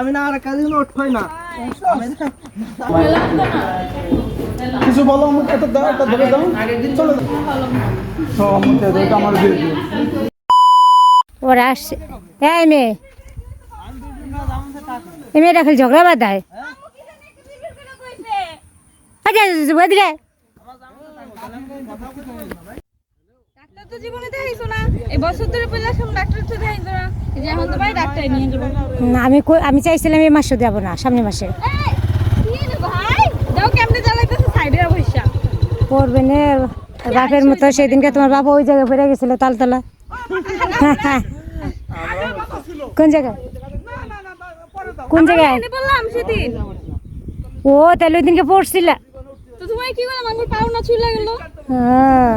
আমি না আর কাজে নোট হয় না। কিছু বলো আমাকে এটা দাও এটা ধরে দাও। চলে। তো আমাকে দাও, আমার দিয়ে দিও। ওরা আসছে। এই মেয়ে। এই ঝগড়া বাঁধায়। আচ্ছা ওদিকে। ডাক্তার তো জীবনে দেখাইছো না? এই বছর ধরে পেলাম ডাক্তার তো দেখাইছো না। যে এখন তো ভাই ডাক্তার নিয়ে যাব না, আমি কই- আমি চাইছিলাম এই মাসে দেবো না সামনে মাসে। এই, কি রে ভাই? দাও কেমনে জ্বালাইতেছে? সাইডের অবশ্যই করবে নে বাপের মতো সেদিনকে তোমার বাবা ওই জায়গায় পড়ে গেছিল তালতলা। কোন জায়গায়? কোন জায়গায়? বললাম সেদিন। ও তাহলে ওই দিনকে পড়ছিল। তো কি করলাম আমার হ্যাঁ।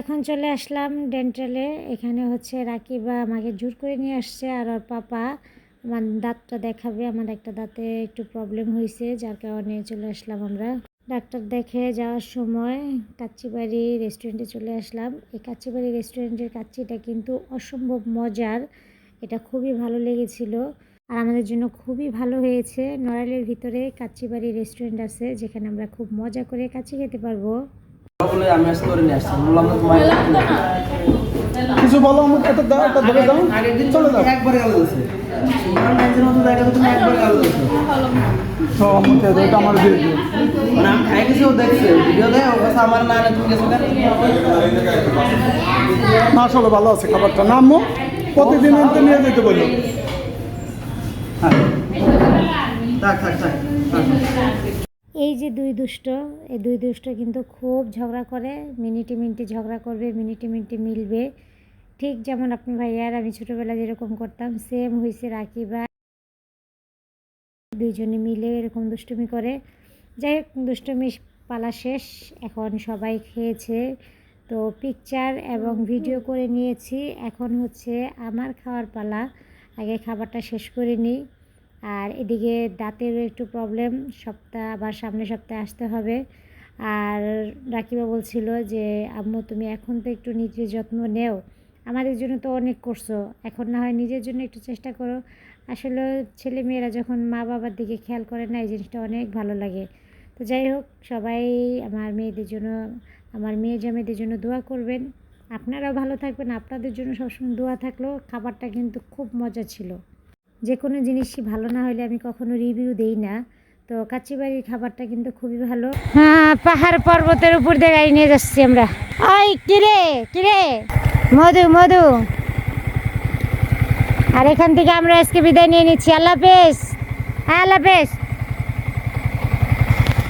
এখন চলে আসলাম ডেন্টালে এখানে হচ্ছে রাকিবা আমাকে জোর করে নিয়ে আসছে আর ওর পাপা আমার দাঁতটা দেখাবে। আমার একটা দাঁতে একটু প্রবলেম হয়েছে যার কারণে চলে আসলাম আমরা। ডাক্তার দেখে যাওয়ার সময় কাচ্চিবাড়ি রেস্টুরেন্টে চলে আসলাম। এই কাচ্চিবাড়ি রেস্টুরেন্টের কাচ্চিটা কিন্তু অসম্ভব মজার। এটা খুবই ভালো লেগেছিল আর আমাদের জন্য খুবই ভালো হয়েছে। নড়াইলের ভিতরে কাচ্চিবাড়ি রেস্টুরেন্ট আছে, যেখানে আমরা খুব মজা করে কাচ্চি খেতে পারব। আমি করে নিয়ে আসছি। বললাম কিছু বলো আমাকে এটা দাও এটা ধরে দাও। চলে দাও একবার গেল একবার গেল তো আমাকে দাও, দিও মানে আমার না আসলে ভালো আছে খাবারটা। না আম্মু প্রতিদিন আনতে নিয়ে যেতে বলল হ্যাঁ। থাক থাক থাক থাক। এই যে দুই দুষ্ট, এই দুই দুষ্ট কিন্তু খুব ঝগড়া করে, মিনিটে মিনিটে ঝগড়া করবে, মিনিটে মিনিটে মিলবে। ঠিক যেমন আপনি ভাইয়ার আমি ছোটোবেলা যেরকম করতাম সেম হয়েছে রাকিবা দুইজনে মিলে এরকম দুষ্টুমি করে। যাই হোক, দুষ্টুমি পালা শেষ, এখন সবাই খেয়েছে। তো পিকচার এবং ভিডিও করে নিয়েছি। এখন হচ্ছে আমার খাওয়ার পালা। আগে খাবারটা শেষ করে নিই। আর এদিকে দাঁতেরও একটু প্রবলেম সপ্তাহ, আবার সামনের সপ্তাহে আসতে হবে। আর রাকিবা বলছিল যে, আম্মু, তুমি এখন তো একটু নিজের যত্ন নেও। আমাদের জন্য তো অনেক করছ। এখন না হয় নিজের জন্য একটু চেষ্টা করো। আসলে ছেলে মেয়েরা যখন মা বাবার দিকে খেয়াল করে না, এই জিনিসটা অনেক ভালো লাগে। তো যাই হোক, সবাই আমার মেয়েদের জন্য, আমার মেয়ে জামেদের জন্য দোয়া করবেন। আপনারাও ভালো থাকবেন। আপনাদের জন্য সবসময় দোয়া থাকল খাবারটা কিন্তু খুব মজা ছিল। যে কোনো জিনিসই ভালো না হলে আমি কখনো রিভিউ দেই না। তো কাচিবাড়ির খাবারটা কিন্তু খুবই ভালো। হ্যাঁ পাহাড় পর্বতের উপর দিয়ে গাড়ি নিয়ে যাচ্ছি আমরা। ওই কিরে কিরে মধু মধু। আর এখান থেকে আমরা আজকে বিদায় নিয়ে নিচ্ছি। আল্লাহ হাফেজ। হ্যাঁ আল্লাহ হাফেজ।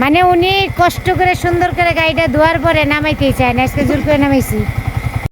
মানে উনি কষ্ট করে সুন্দর করে গাড়িটা ধোয়ার পরে নামাইতেই চায় না আজকে জোর করে নামাইছি।